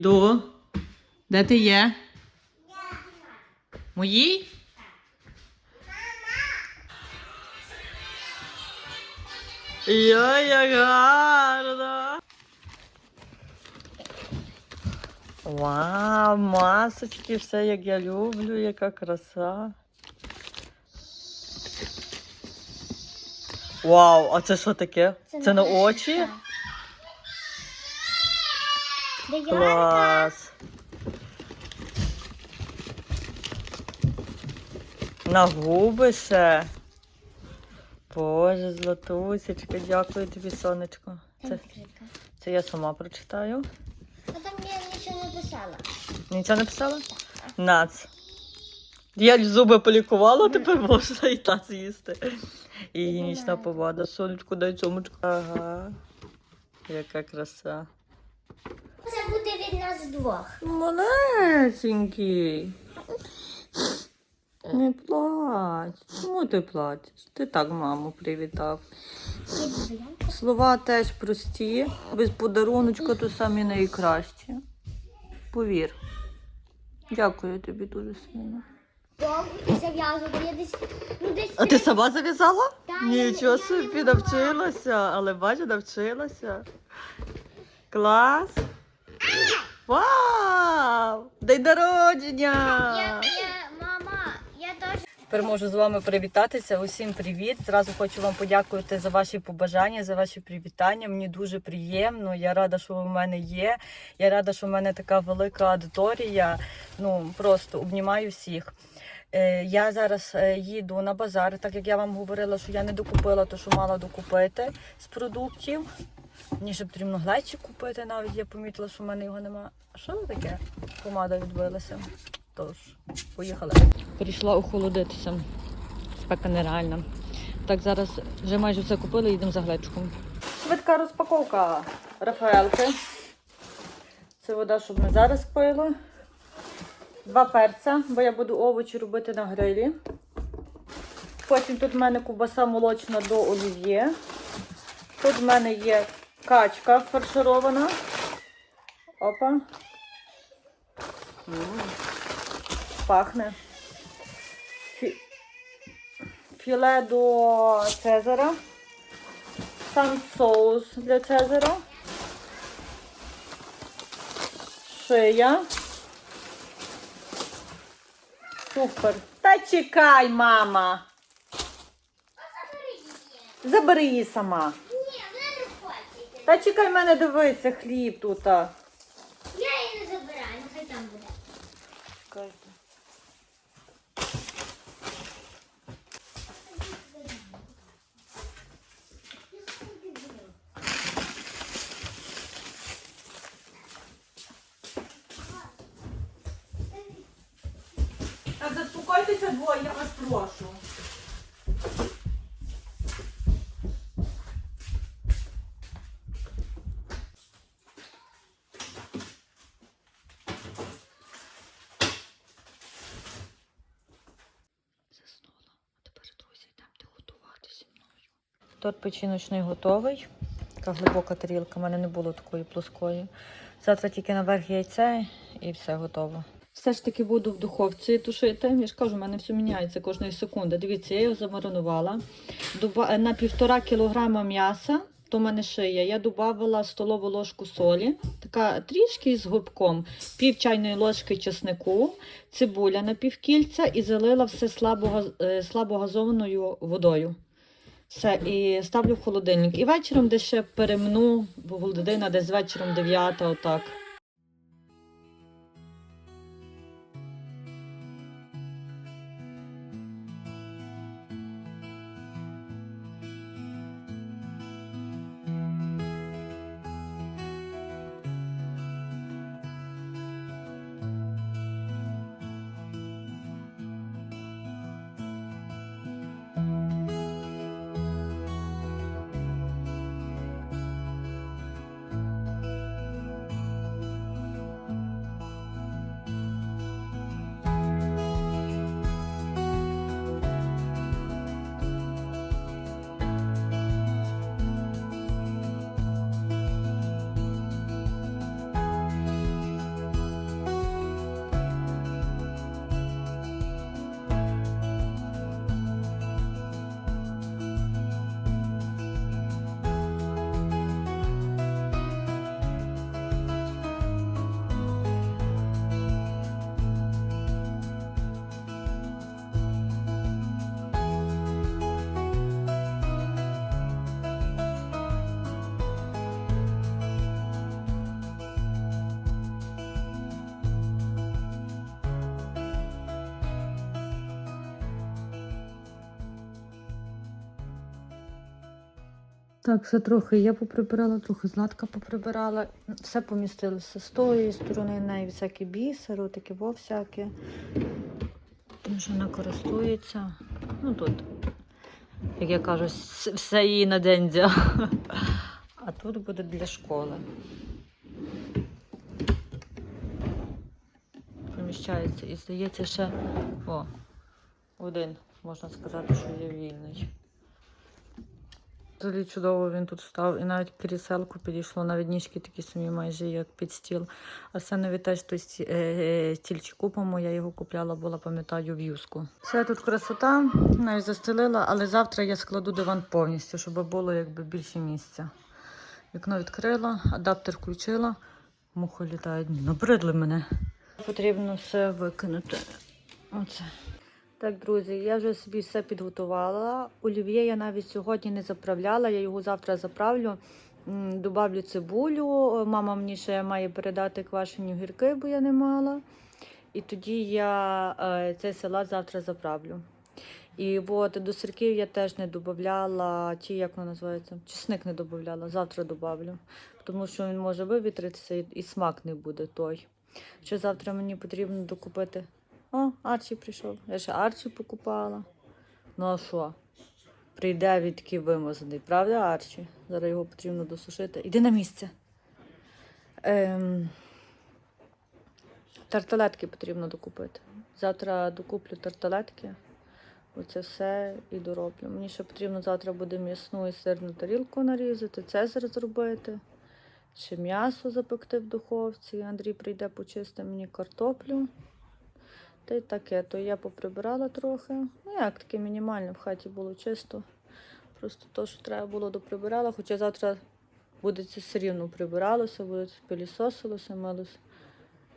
Йду. Де ти є? Мої? Йой, як гарно. Вау, масочки, все як я люблю, яка краса. Вау, а це що таке? Це, на очі? Клас. На губи ще. Боже, златусечка, дякую тобі, сонечко. Це, це я сама прочитаю. А там я нічого не писала. Нічого не писала? Нац. Я зуби полікувала, тепер можна і так з'їсти. І гігієнічна повада. Сонечко, дай цьомочку. Ага. Яка краса. Це буде від нас двох. Малесенький. Не плач. Чому ти плачеш? Ти так маму привітав. Слова теж прості, без подаруночка то самі найкращі. Повір. Дякую тобі дуже сильно. Довго. Я десь, ну десь. А ти сама зав'язала? Так, Нічого собі навчилася, але бачу, навчилася. Клас. Вау! День народження! Я, я, мама, я теж. Тепер можу з вами привітатися. Усім привіт. Зразу хочу вам подякувати за ваші побажання, за ваші привітання. Мені дуже приємно. Я рада, що ви в мене є. Я рада, що в мене така велика аудиторія. Ну просто обнімаю всіх. Е, Я зараз е, їду на базар, так як я вам говорила, що я не докупила те, що мала докупити з продуктів. Мені ще потрібно глечик купити, навіть я помітила, що в мене його немає. А що це таке? Помада відбилася. Тож, поїхали. Прийшла охолодитися. Спека нереальна. Так, зараз вже майже все купили, їдемо за глечком. Швидка розпаковка Рафаелки. Це вода, щоб ми зараз пили. Два перця, бо я буду овочі робити на грилі. Потім тут в мене кубаса молочна до олів'є. Тут в мене є качка фарширована. Опа. Пахне. Фі... Філе до Цезара. Сам соус для Цезара. Шия. Супер. Та чекай, мама. Забери її сама. Ні, вона не хоче. Та чекай в мене дивися, хліб тут. Я її не забираю, нехай там буде. Так, заспокойтеся двоє, я вас прошу. Торт печіночний готовий. Така глибока тарілка, в мене не було такої плоскої. Завтра тільки наверх яйце і все готово. Все ж таки буду в духовці тушити. Я ж кажу, в мене все міняється кожної секунди. Дивіться, я його замаринувала. Дуба- На півтора кілограма м'яса, то в мене шия, я додавала столову ложку солі, така трішки з губком, пів чайної ложки чеснику, цибуля на півкільця і залила все е, слабогазованою водою. Все, і ставлю в холодильник. І вечором десь ще перемну, бо година десь вечором 9, отак. Так, все трохи я поприбирала, трохи Златка поприбирала. Все помістилося з тої сторони, неї всякі бісери, такі во всякі. Тим, що вона користується. Ну тут, як я кажу, все її надендя. А тут буде для школи. Поміщається і здається ще о, один, можна сказати, що є вільний. Взагалі чудово він тут став, і навіть кріселку підійшло, навіть ніжки такі самі майже як під стіл. Арсенові теж той е, е, стільчик купимо, я його купляла, була, пам'ятаю, в юску. Все тут красота, навіть застелила, але завтра я складу диван повністю, щоб було якби більше місця. Вікно відкрила, адаптер включила, мухи літають, набридли мене. Потрібно все викинути. Оце. Так, друзі, я вже собі все підготувала. Олів'є я навіть сьогодні не заправляла, я його завтра заправлю. Добавлю цибулю. Мама мені ще має передати квашені огірки, бо я не мала. І тоді я е, цей салат завтра заправлю. І от до сирків я теж не додавала, чи як воно називається, чесник не додавала, завтра додавлю. Тому що він може вивітритися і смак не буде той. Що завтра мені потрібно докупити о, Арчі прийшов. Я ще Арчі покупала. Ну а що? Прийде він такий вимазаний, правда, Арчі? Зараз його потрібно досушити. Іди на місце. Ем... Тарталетки потрібно докупити. Завтра докуплю тарталетки. Оце все і дороблю. Мені ще потрібно завтра буде м'ясну і сирну тарілку нарізати, цезар зробити. Ще м'ясо запекти в духовці. Андрій прийде почисти мені картоплю. Та й таке, то я поприбирала трохи. Ну як таке мінімально в хаті було чисто. Просто то, що треба було, доприбирала. Хоча завтра буде це все рівно прибиралося, буде пилісосилося, милося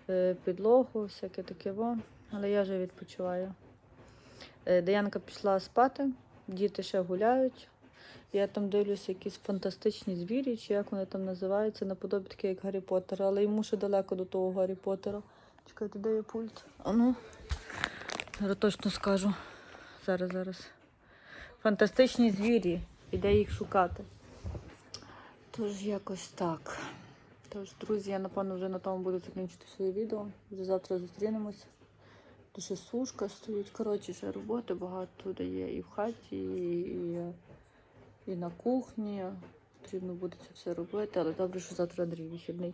е, підлогу, всяке таке во. Але я вже відпочиваю. Е, Даянка пішла спати, діти ще гуляють. Я там дивлюся якісь фантастичні звірі, чи як вони там називаються, наподобі таке, як Гаррі Поттер, але йому ще далеко до того Гаррі Поттера. Чекайте, де є пульт? А ну, зараз точно скажу. Зараз, зараз. Фантастичні звірі. Іде їх шукати. Тож якось так. Тож, друзі, я напевно вже на тому буду закінчити своє відео. Вже завтра зустрінемося. Тут ще сушка стоїть. Коротше, ще роботи багато тут є і в хаті, і, і, і на кухні. Потрібно буде це все робити, але добре, що завтра Андрій вихідний.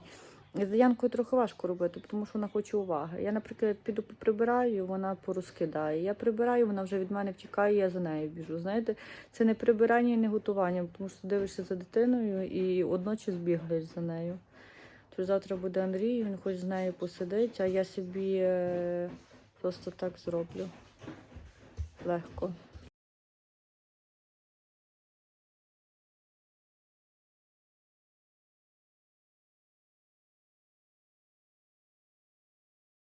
З Янкою трохи важко робити, тому що вона хоче уваги. Я, наприклад, піду прибираю, вона порозкидає. Я прибираю, вона вже від мене втікає, я за нею біжу. Знаєте, це не прибирання і не готування, тому що дивишся за дитиною і одночасно бігаєш за нею. Тож завтра буде Андрій, він хоч з нею посидить, а я собі е, просто так зроблю. Легко.